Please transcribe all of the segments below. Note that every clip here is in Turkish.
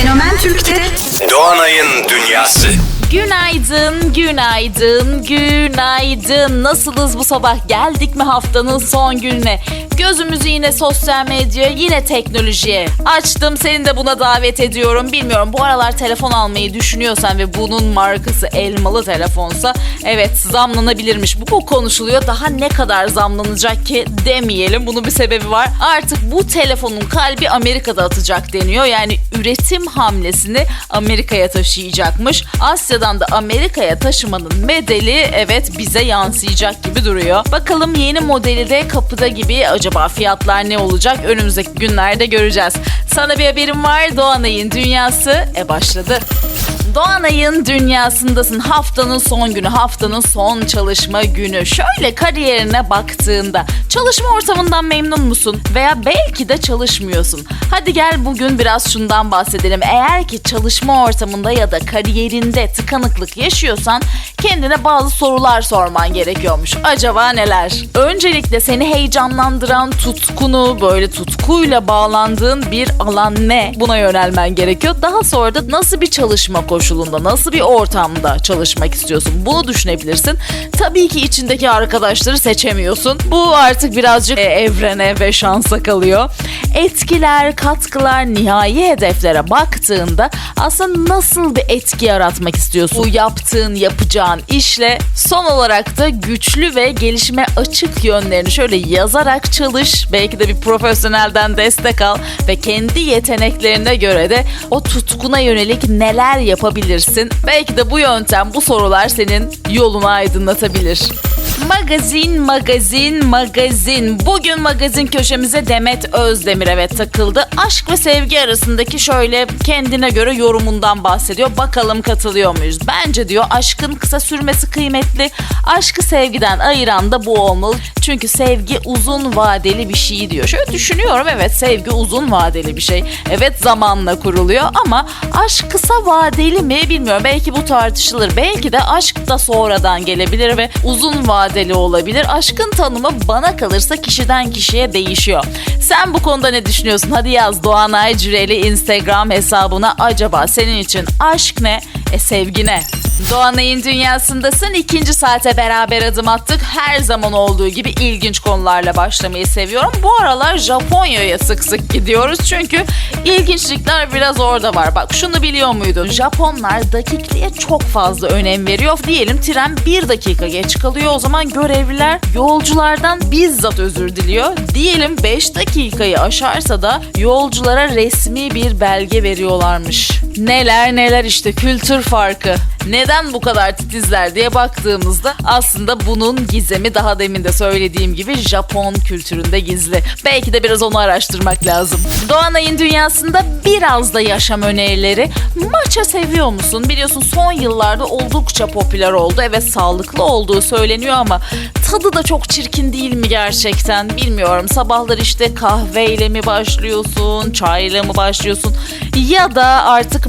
Fenomen Türk'te Doğanay'ın Dünyası. Günaydın, günaydın, günaydın. Nasılız bu sabah? Geldik mi haftanın son gününe? Gözümüzü yine sosyal medyaya, yine teknolojiye. Açtım, seni de buna davet ediyorum. Bilmiyorum bu aralar telefon almayı düşünüyorsan ve bunun markası elmalı telefonsa evet zamlanabilirmiş. Bu, bu konuşuluyor. Daha ne kadar zamlanacak ki demeyelim. Bunun bir sebebi var. Artık bu telefonun kalbi Amerika'da atacak deniyor. Yani üretim hamlesini Amerika'ya taşıyacakmış. Asya'dan da Amerika'ya taşımanın bedeli evet bize yansıyacak gibi duruyor. Bakalım yeni modeli de kapıda gibi acaba fiyatlar ne olacak önümüzdeki günlerde göreceğiz. Sana bir haberim var Doğanay'ın dünyası e başladı. Doğanay'ın dünyasındasın. Haftanın son günü, haftanın son çalışma günü. Şöyle kariyerine baktığında çalışma ortamından memnun musun? Veya belki de çalışmıyorsun. Hadi gel bugün biraz şundan bahsedelim. Eğer ki çalışma ortamında ya da kariyerinde tıkanıklık yaşıyorsan kendine bazı sorular sorman gerekiyormuş. Acaba neler? Öncelikle seni heyecanlandıran tutkunu, böyle tutkuyla bağlandığın bir alan ne? Buna yönelmen gerekiyor. Daha sonra da nasıl bir çalışma koşulunda, nasıl bir ortamda çalışmak istiyorsun? Bunu düşünebilirsin. Tabii ki içindeki arkadaşları seçemiyorsun. Bu artık birazcık e, evrene ve şansa kalıyor. Etkiler, katkılar, nihai hedeflere baktığında aslında nasıl bir etki yaratmak istiyorsun? Bu yaptığın, yapacağın işle son olarak da güçlü ve gelişime açık yönlerini şöyle yazarak çalış. Belki de bir profesyonelden destek al ve kendi yeteneklerine göre de o tutkuna yönelik neler yapabilirsin? Belki de bu yöntem, bu sorular senin yolunu aydınlatabilir. Magazin, magazin, magazin. Bugün magazin köşemize Demet Özdemir evet takıldı. Aşk ve sevgi arasındaki şöyle kendine göre yorumundan bahsediyor. Bakalım katılıyor muyuz? Bence diyor aşkın kısa sürmesi kıymetli. Aşkı sevgiden ayıran da bu olmalı. Çünkü sevgi uzun vadeli bir şey diyor. Şöyle düşünüyorum evet sevgi uzun vadeli bir şey. Evet zamanla kuruluyor ama aşk kısa vadeli mi bilmiyorum. Belki bu tartışılır. Belki de aşk da sonradan gelebilir ve uzun vadeli olabilir. Aşkın tanımı bana kalırsa kişiden kişiye değişiyor. Sen bu konuda ne düşünüyorsun? Hadi yaz Doğanay Cüreli Instagram hesabına acaba senin için aşk ne? E sevgi ne? Doğanay'ın dünyasındasın. İkinci saate beraber adım attık. Her zaman olduğu gibi ilginç konularla başlamayı seviyorum. Bu aralar Japonya'ya sık sık gidiyoruz. Çünkü ilginçlikler biraz orada var. Bak şunu biliyor muydun? Japonlar dakikliğe çok fazla önem veriyor. Diyelim tren bir dakika geç kalıyor. O zaman görevliler yolculardan bizzat özür diliyor. Diyelim 5 dakikayı aşarsa da yolculara resmi bir belge veriyorlarmış. Neler neler işte kültür farkı. Neden bu kadar titizler diye baktığımızda aslında bunun gizemi daha demin de söylediğim gibi Japon kültüründe gizli. Belki de biraz onu araştırmak lazım. Doğanay'ın dünyasında biraz da yaşam önerileri. Matcha seviyor musun? Biliyorsun son yıllarda oldukça popüler oldu. Evet sağlıklı olduğu söyleniyor ama tadı da çok çirkin değil mi gerçekten? Bilmiyorum. Sabahlar işte kahveyle mi başlıyorsun, çayla mı başlıyorsun ya da artık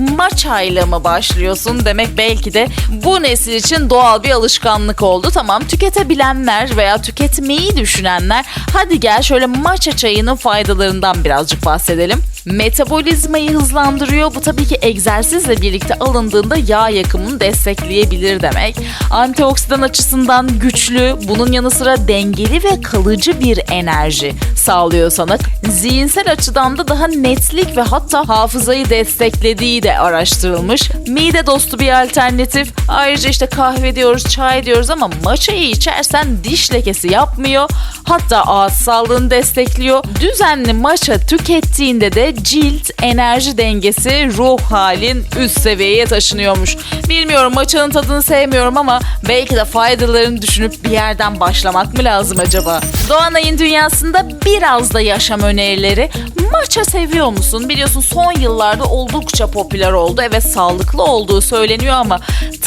ile mi başlıyorsun demek belki de bu nesil için doğal bir alışkanlık oldu. Tamam tüketebilenler veya tüketmeyi düşünenler hadi gel şöyle matcha çayının faydalarından birazcık bahsedelim. Metabolizmayı hızlandırıyor. Bu tabii ki egzersizle birlikte alındığında yağ yakımını destekleyebilir demek. Antioksidan açısından güçlü, bunun yanı sıra dengeli ve kalıcı bir enerji sağlıyor sana. Zihinsel açıdan da daha netlik ve hatta hafızayı desteklediği de araştırılmış. Mide dostu bir alternatif. Ayrıca işte kahve diyoruz, çay diyoruz ama matcha'yı içersen diş lekesi yapmıyor. Hatta ağız sağlığını destekliyor. Düzenli matcha tükettiğinde de cilt, enerji dengesi, ruh halin üst seviyeye taşınıyormuş. Bilmiyorum matcha'nın tadını sevmiyorum ama belki de faydalarını düşünüp bir yerden başlamak mı lazım acaba? Doğanay'ın dünyasında biraz da yaşam önerileri. Matcha seviyor musun? Biliyorsun son yıllarda oldukça popüler oldu. Evet sağlıklı olduğu söyleniyor ama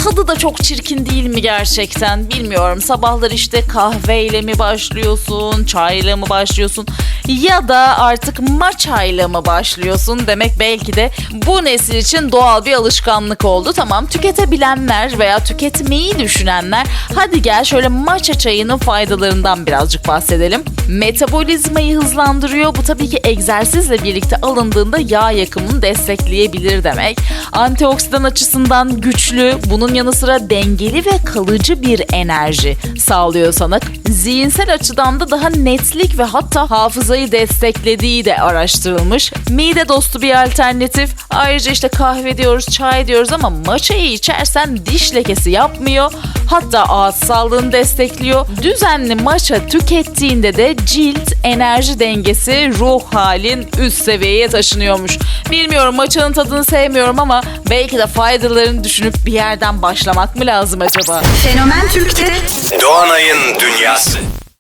tadı da çok çirkin değil mi gerçekten? Bilmiyorum. Sabahlar işte kahveyle mi başlıyorsun, çayla mı başlıyorsun? Ya da artık maçayla mı başlıyorsun demek belki de bu nesil için doğal bir alışkanlık oldu. Tamam tüketebilenler veya tüketmeyi düşünenler hadi gel şöyle matcha çayının faydalarından birazcık bahsedelim. Metabolizmayı hızlandırıyor. Bu tabii ki egzersizle birlikte alındığında yağ yakımını destekleyebilir demek. Antioksidan açısından güçlü, bunun yanı sıra dengeli ve kalıcı bir enerji sağlıyor sana. Zihinsel açıdan da daha netlik ve hatta hafızayı desteklediği de araştırılmış. Mide dostu bir alternatif. Ayrıca işte kahve diyoruz, çay diyoruz ama matcha'yı içersen diş lekesi yapmıyor. Hatta ağız sağlığını destekliyor. Düzenli matcha tükettiğinde de cilt, enerji dengesi, ruh halin üst seviyeye taşınıyormuş. Bilmiyorum matcha'nın tadını sevmiyorum ama belki de faydalarını düşünüp bir yerden başlamak mı lazım acaba? Fenomen Türk'te Doğanay'ın dünyası.